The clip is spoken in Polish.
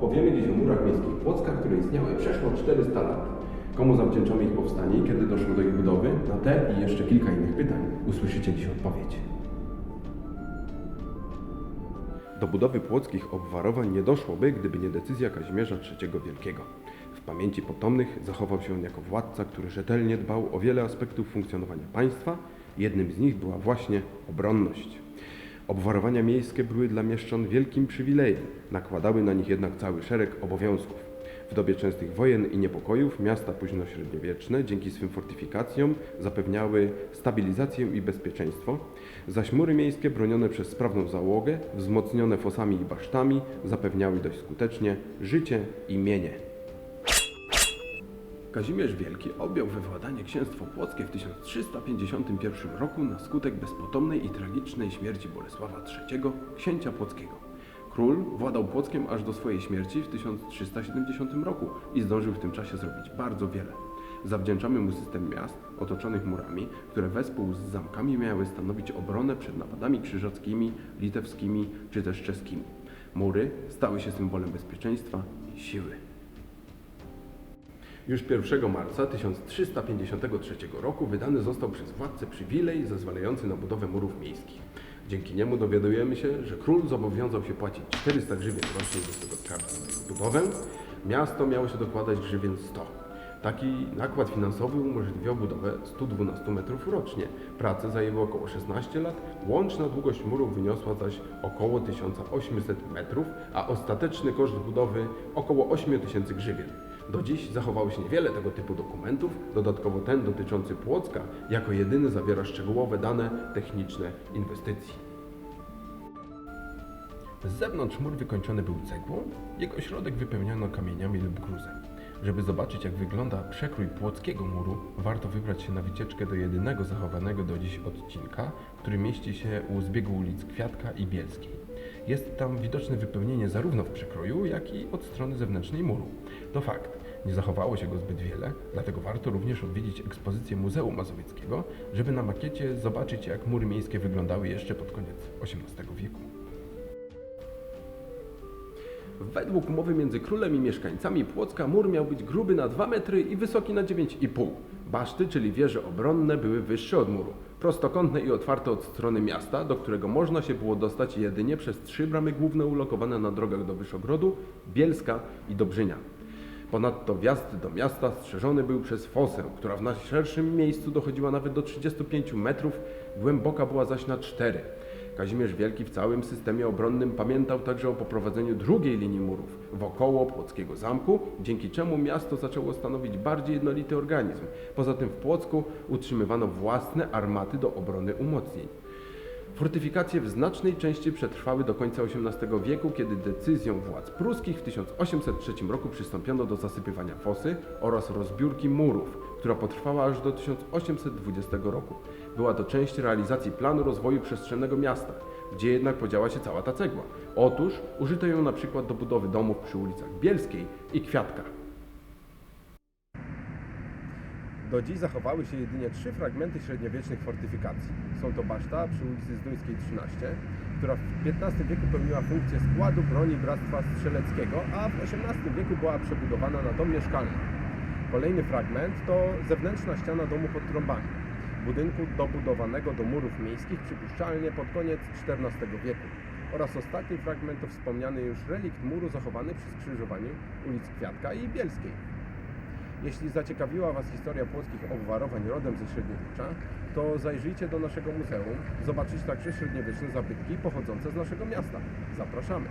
Opowiemy dziś o murach miejskich Płocka, które istniały przeszło 400 lat. Komu zawdzięczamy ich powstanie i kiedy doszło do ich budowy? Na te i jeszcze kilka innych pytań usłyszycie dziś odpowiedź. Do budowy płockich obwarowań nie doszłoby, gdyby nie decyzja Kazimierza III Wielkiego. W pamięci potomnych zachował się on jako władca, który rzetelnie dbał o wiele aspektów funkcjonowania państwa. Jednym z nich była właśnie obronność. Obwarowania miejskie były dla mieszczan wielkim przywilejem, nakładały na nich jednak cały szereg obowiązków. W dobie częstych wojen i niepokojów miasta późnośredniowieczne dzięki swym fortyfikacjom zapewniały stabilizację i bezpieczeństwo, zaś mury miejskie bronione przez sprawną załogę, wzmocnione fosami i basztami zapewniały dość skutecznie życie i mienie. Kazimierz Wielki objął we władanie księstwo płockie w 1351 roku na skutek bezpotomnej i tragicznej śmierci Bolesława III, księcia płockiego. Król władał Płockiem aż do swojej śmierci w 1370 roku i zdążył w tym czasie zrobić bardzo wiele. Zawdzięczamy mu system miast otoczonych murami, które wespół z zamkami miały stanowić obronę przed napadami krzyżackimi, litewskimi czy też czeskimi. Mury stały się symbolem bezpieczeństwa i siły. Już 1 marca 1353 roku wydany został przez władcę przywilej zezwalający na budowę murów miejskich. Dzięki niemu dowiadujemy się, że król zobowiązał się płacić 400 grzywien rocznie do skarbca za jego budowę. Miasto miało się dokładać grzywien 100. Taki nakład finansowy umożliwiał budowę 112 metrów rocznie. Prace zajęły około 16 lat, łączna długość murów wyniosła zaś około 1800 metrów, a ostateczny koszt budowy około 8000 grzywien. Do dziś zachowało się niewiele tego typu dokumentów, dodatkowo ten dotyczący Płocka jako jedyny zawiera szczegółowe dane techniczne inwestycji. Z zewnątrz mur wykończony był cegłą, jego środek wypełniano kamieniami lub gruzem. Żeby zobaczyć jak wygląda przekrój płockiego muru, warto wybrać się na wycieczkę do jedynego zachowanego do dziś odcinka, który mieści się u zbiegu ulic Kwiatka i Bielskiej. Jest tam widoczne wypełnienie zarówno w przekroju, jak i od strony zewnętrznej muru. To fakt, nie zachowało się go zbyt wiele, dlatego warto również odwiedzić ekspozycję Muzeum Mazowieckiego, żeby na makiecie zobaczyć jak mury miejskie wyglądały jeszcze pod koniec XVIII wieku. Według umowy między królem i mieszkańcami Płocka mur miał być gruby na 2 metry i wysoki na 9,5. Baszty, czyli wieże obronne, były wyższe od muru, prostokątne i otwarte od strony miasta, do którego można się było dostać jedynie przez trzy bramy główne ulokowane na drogach do Wyszogrodu, Bielska i Dobrzynia. Ponadto wjazd do miasta strzeżony był przez fosę, która w najszerszym miejscu dochodziła nawet do 35 metrów, głęboka była zaś na 4. Kazimierz Wielki w całym systemie obronnym pamiętał także o poprowadzeniu drugiej linii murów wokoło Płockiego Zamku, dzięki czemu miasto zaczęło stanowić bardziej jednolity organizm. Poza tym w Płocku utrzymywano własne armaty do obrony umocnień. Fortyfikacje w znacznej części przetrwały do końca XVIII wieku, kiedy decyzją władz pruskich w 1803 roku przystąpiono do zasypywania fosy oraz rozbiórki murów, która potrwała aż do 1820 roku. Była to część realizacji planu rozwoju przestrzennego miasta, gdzie jednak podziała się cała ta cegła. Otóż użyto ją na przykład do budowy domów przy ulicach Bielskiej i Kwiatka. Do dziś zachowały się jedynie trzy fragmenty średniowiecznych fortyfikacji. Są to baszta przy ulicy Zduńskiej 13, która w XV wieku pełniła funkcję składu broni Bractwa Strzeleckiego, a w XVIII wieku była przebudowana na dom mieszkalny. Kolejny fragment to zewnętrzna ściana domu pod trąbami, budynku dobudowanego do murów miejskich przypuszczalnie pod koniec XIV wieku. Oraz ostatni fragment to wspomniany już relikt muru zachowany przy skrzyżowaniu ulic Kwiatka i Bielskiej. Jeśli zaciekawiła Was historia płockich obwarowań rodem ze średniowiecza, to zajrzyjcie do naszego muzeum, zobaczyć także średniowieczne zabytki pochodzące z naszego miasta. Zapraszamy!